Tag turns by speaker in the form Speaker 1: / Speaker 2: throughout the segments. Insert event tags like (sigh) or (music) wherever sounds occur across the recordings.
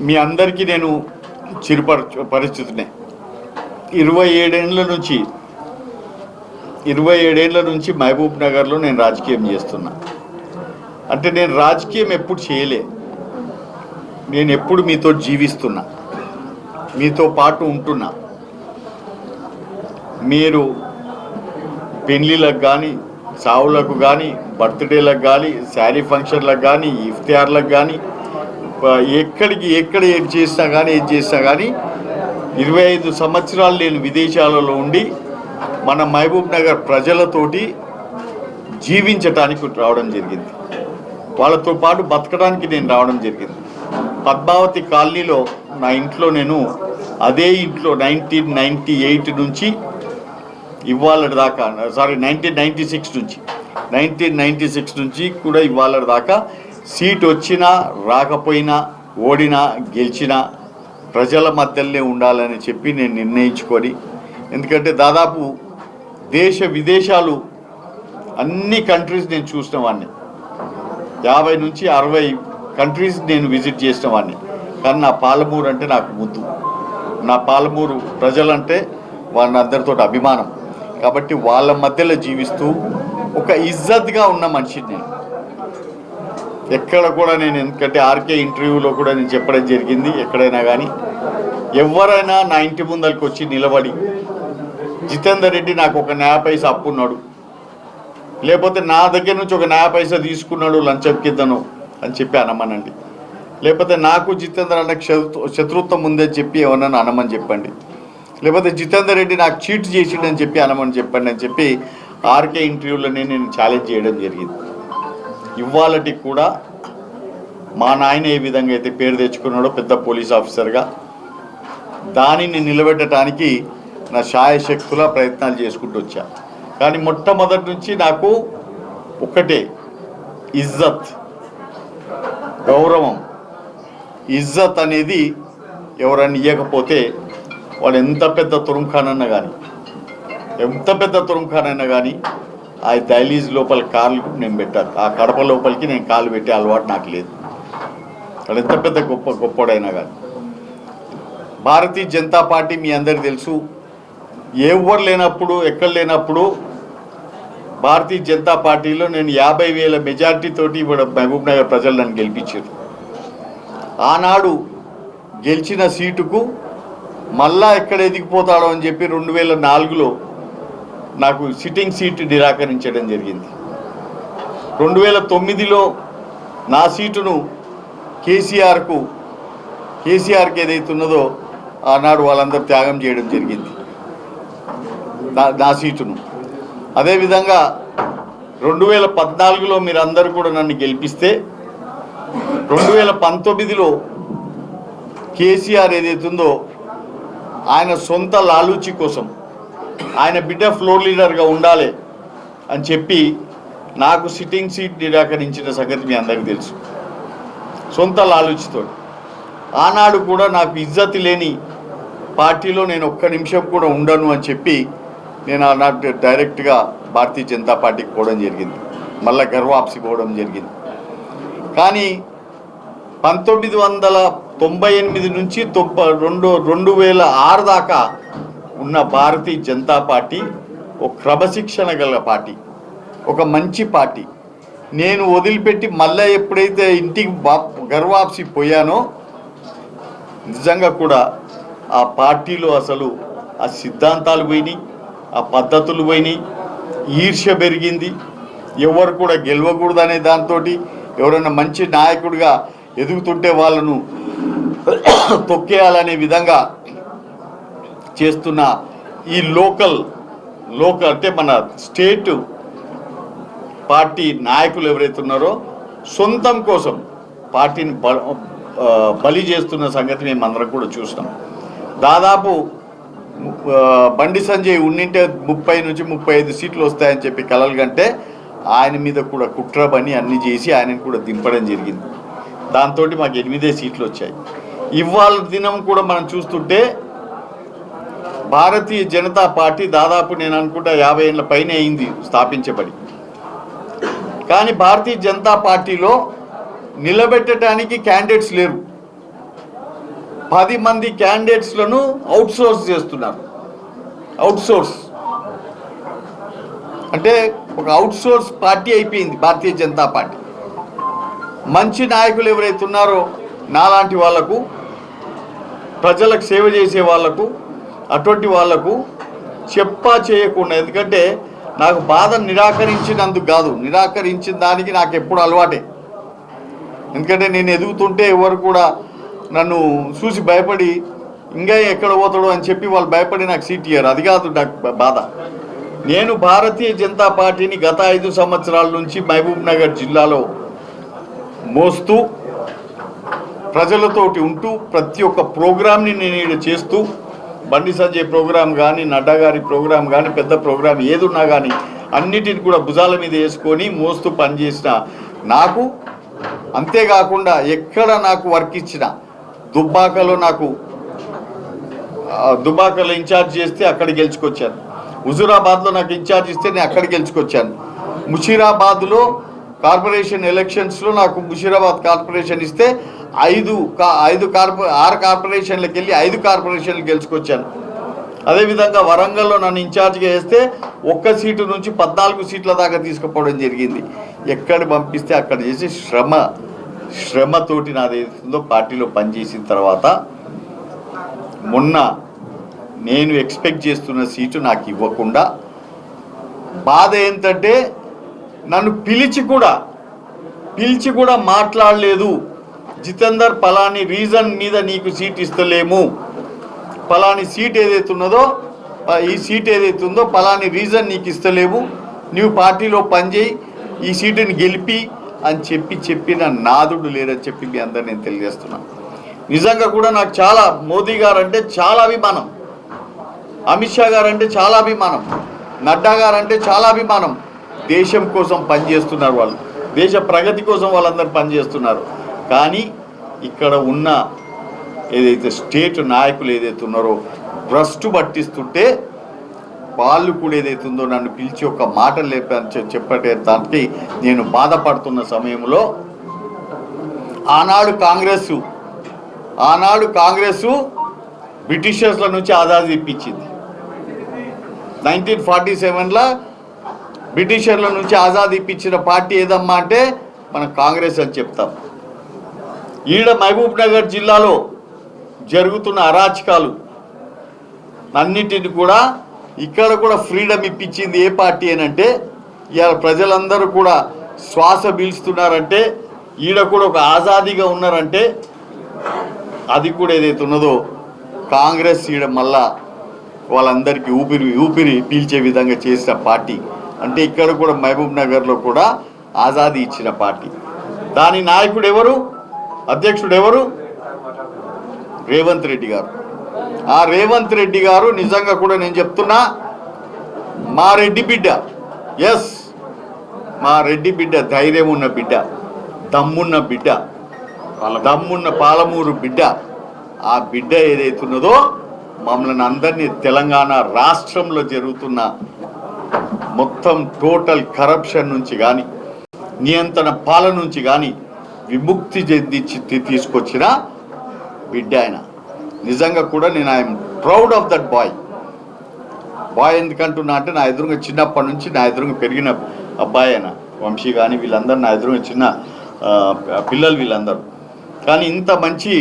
Speaker 1: మీ అందరికీ నేను చిరుపరచు పరిస్థితిని ఇరవై ఏడేండ్ల నుంచి ఇరవై ఏడేండ్ల నుంచి మహబూబ్ నగర్లో నేను రాజకీయం చేస్తున్నా. అంటే నేను రాజకీయం ఎప్పుడు చేయలే. నేను ఎప్పుడు మీతో జీవిస్తున్నా. మీతో పాటు ఉంటున్నా. మీరు పెళ్ళిళ్ళకు కానీ సావులకు కానీ బర్త్డేలకు కానీ శారీ ఫంక్షన్లకు కానీ ఇఫ్తియార్లకు కానీ ఎక్కడికి ఎక్కడ ఏది చేసినా కానీ ఏది చేసినా కానీ ఇరవై ఐదు సంవత్సరాలు నేను విదేశాలలో ఉండి మన మహబూబ్ నగర్ ప్రజలతోటి జీవించటానికి రావడం జరిగింది. వాళ్ళతో పాటు బతకడానికి నేను రావడం జరిగింది. పద్మావతి కాలనీలో నా ఇంట్లో నేను అదే ఇంట్లో నైన్టీన్ నైంటీ ఎయిట్ నుంచి ఇవాళ దాకా సారీ నైన్టీన్ నైంటీ సిక్స్ నుంచి నైన్టీన్ నైంటీ సిక్స్ నుంచి కూడా ఇవాళ దాకా సీట్ వచ్చినా రాకపోయినా ఓడినా గెలిచినా ప్రజల మధ్యలోనే ఉండాలని చెప్పి నేను నిర్ణయించుకొని ఎందుకంటే దాదాపు దేశ విదేశాలు అన్ని కంట్రీస్ నేను చూసిన వాడిని యాభై నుంచి అరవై కంట్రీస్ నేను విజిట్ చేసిన వాడిని కానీ నా పాలమూరు అంటే నాకు ముద్దు. నా పాలమూరు ప్రజలంటే వాళ్ళ అందరితో అభిమానం. కాబట్టి వాళ్ళ మధ్యలో జీవిస్తూ ఒక ఇజ్జత్గా ఉన్న మనిషిని నేను. ఎక్కడ కూడా నేను ఎందుకంటే ఆర్కే ఇంటర్వ్యూలో కూడా నేను చెప్పడం జరిగింది ఎక్కడైనా కానీ. ఎవరైనా నా ఇంటి ముందరికి వచ్చి నిలబడి జితేందర్ రెడ్డి నాకు ఒక న్యాయ పైస అప్పున్నాడు. లేకపోతే నా దగ్గర నుంచి ఒక న్యాయ పైస తీసుకున్నాడు లంచం కిందను అని చెప్పి అనమనండి. లేకపోతే నాకు జితేందర్ అన్న శత్రుత్వం ఉందని చెప్పి ఏమన్నా అనమని చెప్పండి. లేకపోతే జితేందర్ రెడ్డి నాకు చీట్ చేసిండని చెప్పి అనమని చెప్పండి అని చెప్పి ఆర్కే ఇంటర్వ్యూలోనే నేను ఛాలెంజ్ చేయడం జరిగింది. ఇవాళటికి కూడా మా నాయన ఏ విధంగా అయితే పేరు తెచ్చుకున్నాడో పెద్ద పోలీస్ ఆఫీసర్గా దానిని నిలబెట్టడానికి నా శాయశక్తుల ప్రయత్నాలు చేసుకుంటూ వచ్చా. కానీ మొట్టమొదటి నుంచి నాకు ఒక్కటే ఇజ్జత్ గౌరవం. ఇజ్జత్ అనేది ఎవరన్నా ఇవ్వకపోతే వాడు ఎంత పెద్ద తురుంఖానన్నా కానీ ఎంత పెద్ద తురుంఖానైనా కానీ ఆ డైలీజ్ లోపల కార్లు నేను పెట్టాను. ఆ కడప లోపలికి నేను కాలు పెట్టే అలవాటు నాకు లేదు. అది ఎంత పెద్ద గొప్ప గొప్పడైనా కానీ భారతీయ జనతా పార్టీ మీ అందరికి తెలుసు. ఎవరు లేనప్పుడు ఎక్కడ లేనప్పుడు భారతీయ జనతా పార్టీలో నేను యాభై వేల మెజార్టీతోటి ఇప్పుడు మహబూబ్ నగర్ ప్రజలు నన్ను గెలిపించారు. ఆనాడు గెలిచిన సీటుకు మళ్ళా ఎక్కడ ఎదిగిపోతాడో అని చెప్పి రెండు వేల నాలుగులో నాకు సిట్టింగ్ సీట్ నిరాకరించడం జరిగింది. రెండు వేల తొమ్మిదిలో నా సీటును కేసీఆర్కు కేసీఆర్కి ఏదైతే ఉన్నదో ఆనాడు వాళ్ళందరూ త్యాగం చేయడం జరిగింది. నా నా సీటును. అదేవిధంగా రెండు వేల పద్నాలుగులో మీరందరూ కూడా నన్ను గెలిపిస్తే రెండు వేల పంతొమ్మిదిలో కేసీఆర్ ఏదైతుందో ఆయన సొంత లాలూచి కోసం ఆయన బిడ్డ ఫ్లోర్ లీడర్గా ఉండాలి అని చెప్పి నాకు సిట్టింగ్ సీట్ నిరాకరించిన సంగతి మీ అందరికీ తెలుసు. సొంత లాలూచితో ఆనాడు కూడా నాకు ఇజ్జతి లేని పార్టీలో నేను ఒక్క నిమిషం కూడా ఉండను అని చెప్పి నేను ఆనాడు డైరెక్ట్గా భారతీయ జనతా పార్టీకి పోవడం జరిగింది. మళ్ళా గర్వాప్సి పోవడం జరిగింది. కానీ పంతొమ్మిది వందల తొంభై ఎనిమిది నుంచి తొంభై రెండు రెండు వేల ఆరు దాకా ఉన్న భారతీయ జనతా పార్టీ ఒక క్రమశిక్షణ గల పార్టీ ఒక మంచి పార్టీ. నేను వదిలిపెట్టి మళ్ళీ ఎప్పుడైతే ఇంటికి గర్వాప్సి పోయానో నిజంగా కూడా ఆ పార్టీలో అసలు ఆ సిద్ధాంతాలు పోయినాయి ఆ పద్ధతులు పోయినాయి ఈర్ష్య పెరిగింది. ఎవరు కూడా గెలవకూడదనే దాంతో ఎవరైనా మంచి నాయకుడిగా ఎదుగుతుంటే వాళ్ళను తొక్కేయాలనే విధంగా చేస్తున్న ఈ లోకల్ లోకల్ అంటే మన స్టేట్ పార్టీ నాయకులు ఎవరైతే ఉన్నారో సొంతం కోసం పార్టీని బలి చేస్తున్న సంగతి మేము అందరం కూడా చూసినాం. దాదాపు బండి సంజయ్ ఉన్నింటే ముప్పై నుంచి ముప్పై ఐదు సీట్లు వస్తాయని చెప్పి కలలు కంటే ఆయన మీద కూడా కుట్ర పని అన్ని చేసి ఆయనను కూడా దింపడం జరిగింది. దాంతో మాకు ఎనిమిదే సీట్లు వచ్చాయి. ఇవాళ దినం కూడా మనం చూస్తుంటే భారతీయ జనతా పార్టీ దాదాపు నేను అనుకుంటా యాభై ఏళ్ళ పైన అయింది స్థాపించబడి. కానీ భారతీయ జనతా పార్టీలో నిలబెట్టడానికి క్యాండిడేట్స్ లేరు. పది మంది క్యాండిడేట్స్లను అవుట్సోర్స్ చేస్తున్నారు. అవుట్సోర్స్ అంటే ఒక అవుట్సోర్స్ పార్టీ అయిపోయింది భారతీయ జనతా పార్టీ. మంచి నాయకులు ఎవరైతే ఉన్నారో నాలాంటి వాళ్ళకు ప్రజలకు సేవ చేసే వాళ్ళకు అటువంటి వాళ్ళకు చెప్పా చేయకుండా ఎందుకంటే నాకు బాధ నిరాకరించినందుకు కాదు. నిరాకరించిన దానికి నాకు ఎప్పుడు అలవాటే. ఎందుకంటే నేను ఎదుగుతుంటే ఎవరు కూడా నన్ను చూసి భయపడి ఇంకా ఎక్కడ పోతాడో అని చెప్పి వాళ్ళు భయపడి నాకు సీట్ ఇయ్యారు. అది కాదు నాకు బాధ. నేను భారతీయ జనతా పార్టీని గత ఐదు సంవత్సరాల నుంచి మహబూబ్ నగర్ జిల్లాలో మోస్తూ ప్రజలతోటి ఉంటూ ప్రతి ఒక్క ప్రోగ్రామ్ని నేను ఈడ చేస్తూ బండి సంజయ్ ప్రోగ్రాం కానీ నడ్డా గారి ప్రోగ్రాం కానీ పెద్ద ప్రోగ్రాం ఏది ఉన్నా కానీ అన్నిటిని కూడా భుజాల మీద వేసుకొని మోస్తూ పనిచేసిన నాకు అంతేకాకుండా ఎక్కడ నాకు వర్క్ ఇచ్చిన దుబ్బాకలో నాకు దుబ్బాకలో దుబాకలో ఇన్ఛార్జ్ చేస్తే అక్కడ గెలుచుకొచ్చాను. హుజూరాబాద్లో నాకు ఇన్ఛార్జ్ ఇస్తే నేను అక్కడ గెలుచుకొచ్చాను. ముషీరాబాద్లో కార్పొరేషన్ ఎలక్షన్స్లో నాకు ముషీరాబాద్ కార్పొరేషన్ ఇస్తే ఐదు కా ఐదు కార్పొ ఆరు కార్పొరేషన్లకు వెళ్ళి ఐదు కార్పొరేషన్లు గెలుచుకొచ్చాను. అదేవిధంగా వరంగల్లో నన్ను ఇన్ఛార్జ్గా వేస్తే ఒక్క సీటు నుంచి పద్నాలుగు సీట్ల దాకా తీసుకుపోవడం జరిగింది. ఎక్కడ పంపిస్తే అక్కడ చేసి శ్రమ శ్రమతోటి నాది ఏదో పార్టీలో పనిచేసిన తర్వాత మొన్న నేను ఎక్స్పెక్ట్ చేస్తున్న సీటు నాకు ఇవ్వకుండా బాధ ఏంటంటే నన్ను పిలిచి కూడా పిలిచి కూడా మాట్లాడలేదు. జితేందర్ పలాని రీజన్ మీద నీకు సీట్ ఇస్తలేము. పలాని సీట్ ఏదైతే ఉన్నదో ఈ సీట్ ఏదైతే ఉందో పలాని రీజన్ నీకు ఇస్తలేము. నీవు పార్టీలో పనిచేయి ఈ సీటుని గెలిపి అని చెప్పి చెప్పిన నాదుడు లేరని చెప్పి మీ అందరు నేను తెలియజేస్తున్నాను నిజంగా కూడా నాకు చాలా మోదీ గారు అంటే చాలా అభిమానం. అమిత్ షా గారు అంటే చాలా అభిమానం. నడ్డా గారు అంటే చాలా అభిమానం. దేశం కోసం పనిచేస్తున్నారు వాళ్ళు. దేశ ప్రగతి కోసం వాళ్ళందరూ పనిచేస్తున్నారు. కానీ ఇక్కడ ఉన్న ఏదైతే స్టేట్ నాయకులు ఏదైతే ఉన్నారో భ్రష్టు పట్టిస్తుంటే వాళ్ళు కూడా ఏదైతే ఉందో నన్ను పిలిచి ఒక మాట లేపని చెప్పటే దానికి నేను బాధపడుతున్న సమయంలో ఆనాడు కాంగ్రెస్ ఆనాడు కాంగ్రెస్ బ్రిటిషర్స్ల నుంచి ఆజాదీ ఇప్పించింది నైన్టీన్ ఫార్టీ సెవెన్లో బ్రిటిషర్ల నుంచి ఆజాద్ ఇప్పించిన పార్టీ ఏదమ్మా అంటే మనం కాంగ్రెస్ అని చెప్తాం. ఈడ మహబూబ్ నగర్ జిల్లాలో జరుగుతున్న అరాచకాలు అన్నిటిని కూడా ఇక్కడ కూడా ఫ్రీడమ్ ఇప్పించింది ఏ పార్టీ అని అంటే ఇవాళ ప్రజలందరూ కూడా శ్వాస పీల్చుతున్నారంటే ఈడ కూడా ఒక ఆజాదీగా ఉన్నారంటే అది కూడా ఏదైతే ఉన్నదో కాంగ్రెస్ ఈడ మళ్ళా వాళ్ళందరికీ ఊపిరి ఊపిరి పీల్చే విధంగా చేసిన పార్టీ. అంటే ఇక్కడ కూడా మహబూబ్ నగర్లో కూడా ఆజాదీ ఇచ్చిన పార్టీ. దాని నాయకుడు ఎవరు? అధ్యక్షుడు ఎవరు? రేవంత్ రెడ్డి గారు. ఆ రేవంత్ రెడ్డి గారు నిజంగా కూడా నేను చెప్తున్నా మా రెడ్డి బిడ్డ ఎస్ మా రెడ్డి బిడ్డ ధైర్యం ఉన్న బిడ్డ దమ్మున్న బిడ్డ దమ్మున్న పాలమూరు బిడ్డ ఆ బిడ్డ ఏదైతున్నదో మమ్మల్ని అందరినీ తెలంగాణ రాష్ట్రంలో జరుగుతున్న మొత్తం టోటల్ కరప్షన్ నుంచి కానీ నియంత్రణ పాలన నుంచి కానీ విముక్తి చెందించి తీసుకొచ్చిన బిడ్డ ఆయన. నిజంగా కూడా నేను I'm proud of that boy. Boy ఎందుకంటున్నా అంటే నా ఎదురుగా చిన్నప్పటి నుంచి నా ఎదురుగా పెరిగిన అబ్బాయి ఆయన వంశీ కానీ వీళ్ళందరూ నా ఎదురుగా చిన్న పిల్లలు వీళ్ళందరూ. కానీ ఇంత మంచి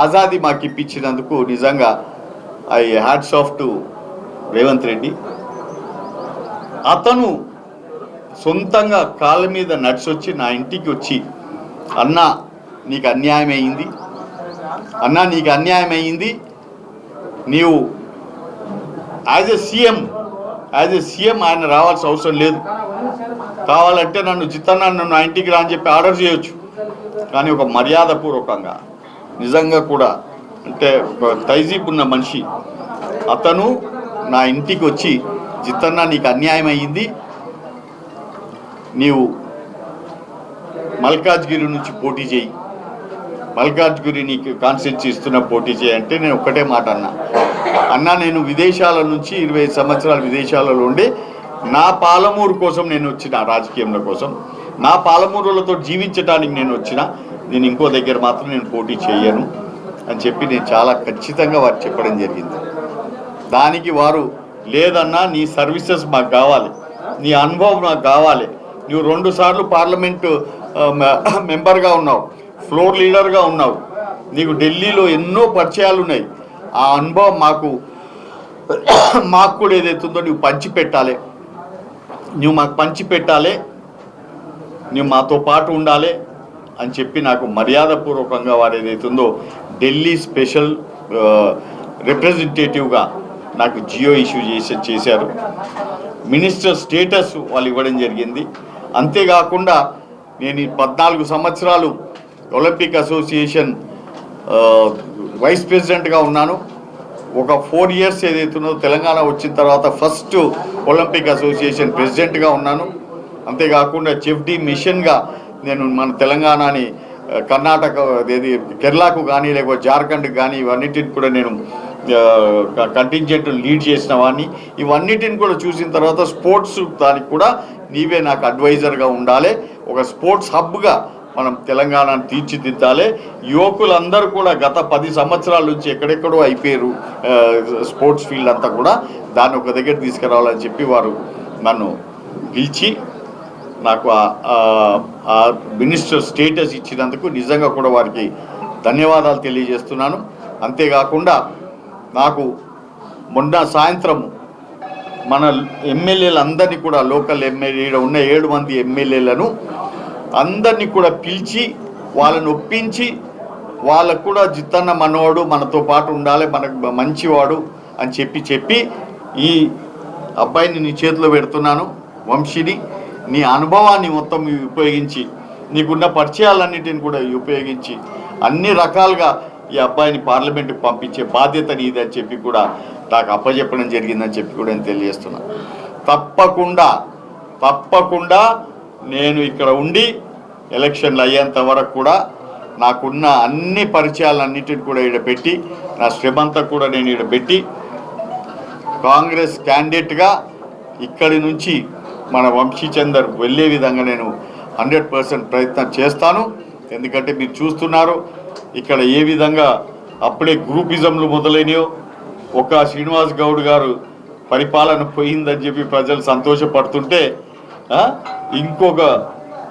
Speaker 1: ఆజాదీ మాకు ఇప్పించినందుకు నిజంగా I hats off to Revanth Reddy. అతను సొంతంగా కాళ్ళ మీద నడిచొచ్చి నా ఇంటికి వచ్చి అన్నా నీకు అన్యాయం అయింది. అన్నా నీకు అన్యాయం అయింది. నీవు as a CM as a CM ఆయన రావాల్సిన అవసరం లేదు. కావాలంటే నన్ను జితన్న నన్ను నా ఇంటికి రా అని చెప్పి ఆర్డర్ చేయొచ్చు. కానీ ఒక మర్యాదపూర్వకంగా నిజంగా కూడా అంటే ఒక తైజీప్ ఉన్న మనిషి అతను నా ఇంటికి వచ్చి జితన్న నీకు అన్యాయం అయ్యింది నీవు మల్కాజ్గిరి నుంచి పోటీ చేయి. మల్కాజ్గిరి నీకు కాన్స్టిట్యూన్సీ ఇస్తున్న పోటీ చేయి అంటే నేను ఒక్కటే మాట అన్నా. అన్నా నేను విదేశాల నుంచి ఇరవై సంవత్సరాలు విదేశాలలో ఉండి నా పాలమూరు కోసం నేను వచ్చిన రాజకీయంలో కోసం నా పాలమూరులతో జీవించడానికి నేను వచ్చిన నేను ఇంకో దగ్గర మాత్రం నేను పోటీ చేయను అని చెప్పి నేను చాలా ఖచ్చితంగా వారు చెప్పడం జరిగింది. దానికి వారు లేదన్నా నీ సర్వీసెస్ మాకు కావాలి. నీ అనుభవం నాకు కావాలి. నువ్వు రెండుసార్లు పార్లమెంటు మెంబర్గా ఉన్నావు ఫ్లోర్ లీడర్గా ఉన్నావు. నీకు ఢిల్లీలో ఎన్నో పరిచయాలు ఉన్నాయి ఆ అనుభవం మాకు మాకు కూడా ఏదైతుందో నువ్వు పంచిపెట్టాలి. నువ్వు మాకు పంచిపెట్టాలి. నువ్వు మాతో పాటు ఉండాలి అని చెప్పి నాకు మర్యాదపూర్వకంగా వారు ఏదైతుందో ఢిల్లీ స్పెషల్ రిప్రజెంటేటివ్గా నాకు జియో ఇష్యూ చేసి చేశారు. మినిస్టర్ స్టేటస్ వాళ్ళు ఇవ్వడం జరిగింది. అంతేకాకుండా నేను ఈ పద్నాలుగు సంవత్సరాలు ఒలింపిక్ అసోసియేషన్ వైస్ ప్రెసిడెంట్గా ఉన్నాను. ఒక ఫోర్ ఇయర్స్ ఏదైతుందో తెలంగాణ వచ్చిన తర్వాత ఫస్ట్ ఒలింపిక్ అసోసియేషన్ ప్రెసిడెంట్గా ఉన్నాను. అంతేకాకుండా చెఫ్డి మిషన్గా నేను మన తెలంగాణని కర్ణాటక ఏది కేరళకు కానీ లేకపోతే జార్ఖండ్కి కానీ ఇవన్నిటిని కూడా నేను కంటింజెంట్ లీడ్ చేసిన వాడిని. ఇవన్నిటిని కూడా చూసిన తర్వాత స్పోర్ట్స్ దానికి కూడా నీవే నాకు అడ్వైజర్గా ఉండాలి. ఒక స్పోర్ట్స్ హబ్గా మనం తెలంగాణను తీర్చిదిద్దాలి. యువకులందరూ కూడా గత పది సంవత్సరాల నుంచి ఎక్కడెక్కడో అయిపోయారు స్పోర్ట్స్ ఫీల్డ్ అంతా కూడా. దాన్ని ఒక దగ్గర తీసుకురావాలని చెప్పి వారు నన్ను పిలిచి నాకు ఆ- ఆ మినిస్టర్ స్టేటస్ ఇచ్చినందుకు నిజంగా కూడా వారికి ధన్యవాదాలు తెలియజేస్తున్నాను. అంతేకాకుండా నాకు మొన్న సాయంత్రం మన ఎమ్మెల్యేలు అందరినీ కూడా లోకల్ ఎమ్మెల్యే ఉన్న ఏడు మంది ఎమ్మెల్యేలను అందరినీ కూడా పిలిచి వాళ్ళని ఒప్పించి వాళ్ళకు కూడా జిత్తన్న మనవాడు మనతో పాటు ఉండాలి మనకు మంచివాడు అని చెప్పి చెప్పి ఈ అబ్బాయిని నీ చేతిలో పెడుతున్నాను వంశీని. నీ అనుభవాన్ని మొత్తం ఉపయోగించి నీకున్న పరిచయాలన్నిటిని కూడా ఉపయోగించి అన్ని రకాలుగా ఈ అబ్బాయిని పార్లమెంట్కి పంపించే బాధ్యత నీది అని చెప్పి కూడా నాకు అప్పచెప్పడం జరిగిందని చెప్పి కూడా నేను తెలియజేస్తున్నా. తప్పకుండా తప్పకుండా నేను ఇక్కడ ఉండి ఎలక్షన్లు అయ్యేంత వరకు కూడా నాకున్న అన్ని పరిచయాలన్నిటిని కూడా ఈడ పెట్టి నా శ్రమంతా కూడా నేను ఈడ పెట్టి కాంగ్రెస్ క్యాండిడేట్గా ఇక్కడి నుంచి మన వంశీచందర్ వెళ్ళే విధంగా నేను హండ్రెడ్ పర్సెంట్ ప్రయత్నం చేస్తాను. ఎందుకంటే మీరు చూస్తున్నారు ఇక్కడ ఏ విధంగా అప్పుడే గ్రూపిజంలు మొదలైనయో ఒక శ్రీనివాస్ గౌడ్ గారు పరిపాలన పోయిందని చెప్పి ప్రజలు సంతోషపడుతుంటే ఇంకొక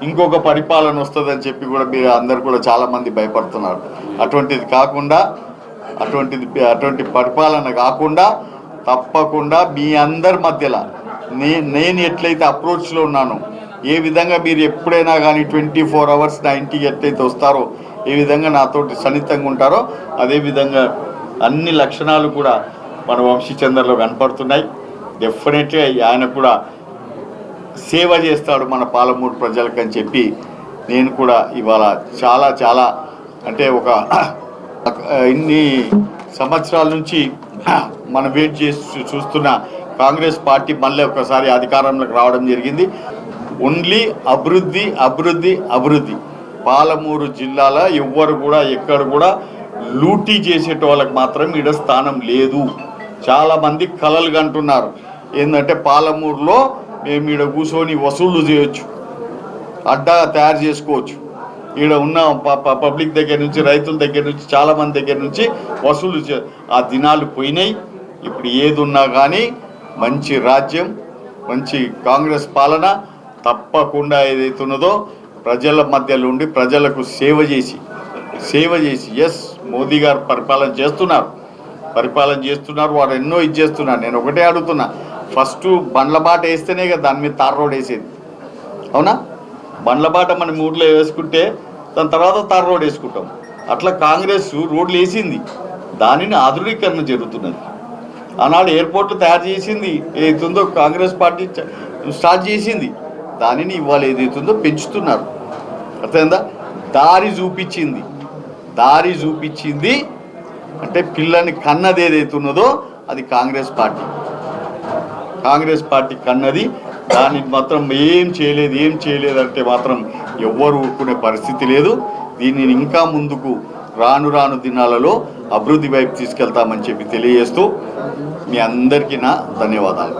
Speaker 1: ఇంకొక పరిపాలన వస్తుందని చెప్పి కూడా మీరు అందరు కూడా చాలామంది భయపడుతున్నారు. అటువంటిది కాకుండా అటువంటిది అటువంటి పరిపాలన కాకుండా తప్పకుండా మీ అందరి మధ్యలో నే నేను ఎట్లయితే అప్రోచ్లో ఉన్నాను ఏ విధంగా మీరు ఎప్పుడైనా కానీ ట్వంటీ ఫోర్ అవర్స్ నా ఇంటికి ఎట్లయితే వస్తారో ఏ విధంగా నాతోటి సన్నిహితంగా ఉంటారో అదేవిధంగా అన్ని లక్షణాలు కూడా మన వంశీచంద్రలో కనపడుతున్నాయి. డెఫినెట్గా ఆయన కూడా సేవ చేస్తాడు మన పాలమూరు ప్రజలకు అని చెప్పి నేను కూడా ఇవాళ చాలా చాలా అంటే ఒక (clears throat) ఇన్ని సంవత్సరాల నుంచి (clears throat) మనం వెయిట్ చేసి చూస్తున్న కాంగ్రెస్ పార్టీ మళ్ళీ ఒకసారి అధికారంలోకి రావడం జరిగింది. ఓన్లీ అభివృద్ధి అభివృద్ధి అభివృద్ధి. పాలమూరు జిల్లాలో ఎవ్వరు కూడా ఎక్కడ కూడా లూటీ చేసేటోళ్ళకి మాత్రం ఈడ స్థానం లేదు. చాలామంది కలలు కంటున్నారు. ఏంటంటే పాలమూరులో మేము ఈడ కూర్చొని వసూళ్ళు చేయొచ్చు. అడ్డా తయారు చేసుకోవచ్చు. ఈడ ఉన్న ప- ప- పబ్లిక్ దగ్గర నుంచి రైతుల దగ్గర నుంచి చాలామంది దగ్గర నుంచి వసూలు చే- ఆ దినాలు పోయినాయి. ఇప్పుడు ఏది ఉన్నా కానీ మంచి రాజ్యం మంచి కాంగ్రెస్ పాలన తప్పకుండా ఏదైతే ఉన్నదో ప్రజల మధ్యలో ఉండి ప్రజలకు సేవ చేసి సేవ చేసి ఎస్ మోదీ గారు పరిపాలన చేస్తున్నారు. పరిపాలన చేస్తున్నారు వారు ఎన్నో ఇది చేస్తున్నారు. నేను ఒకటే అడుగుతున్నా ఫస్ట్ బండ్ల బాట వేస్తేనే కదా దాని మీద తార్ రోడ్ వేసేది. అవునా? బండ్ల బాట మన ఊర్లో వేసుకుంటే దాని తర్వాత తార్ రోడ్ వేసుకుంటాం. అట్లా కాంగ్రెస్ రోడ్లు వేసింది. దానిని ఆధునీకరణ జరుగుతున్నది. ఆనాడు ఎయిర్పోర్ట్లు తయారు చేసింది ఏదైతుందో కాంగ్రెస్ పార్టీ స్టార్ట్ చేసింది. దానిని ఇవాళ ఏదైతుందో పెంచుతున్నారు. అర్థమైందా? దారి చూపించింది. దారి చూపించింది. అంటే పిల్లని కన్నది ఏదైతే ఉన్నదో అది కాంగ్రెస్ పార్టీ. కాంగ్రెస్ పార్టీ కన్నది. దాన్ని మాత్రం ఏం చేయలేదు ఏం చేయలేదు అంటే మాత్రం ఎవ్వరు ఊరుకునే పరిస్థితి లేదు. దీనిని ఇంకా ముందుకు రాను రాను దినాలలో అభివృద్ధి వైపు తీసుకెళ్తామని చెప్పి తెలియజేస్తూ మీ అందరికీ నా ధన్యవాదాలు.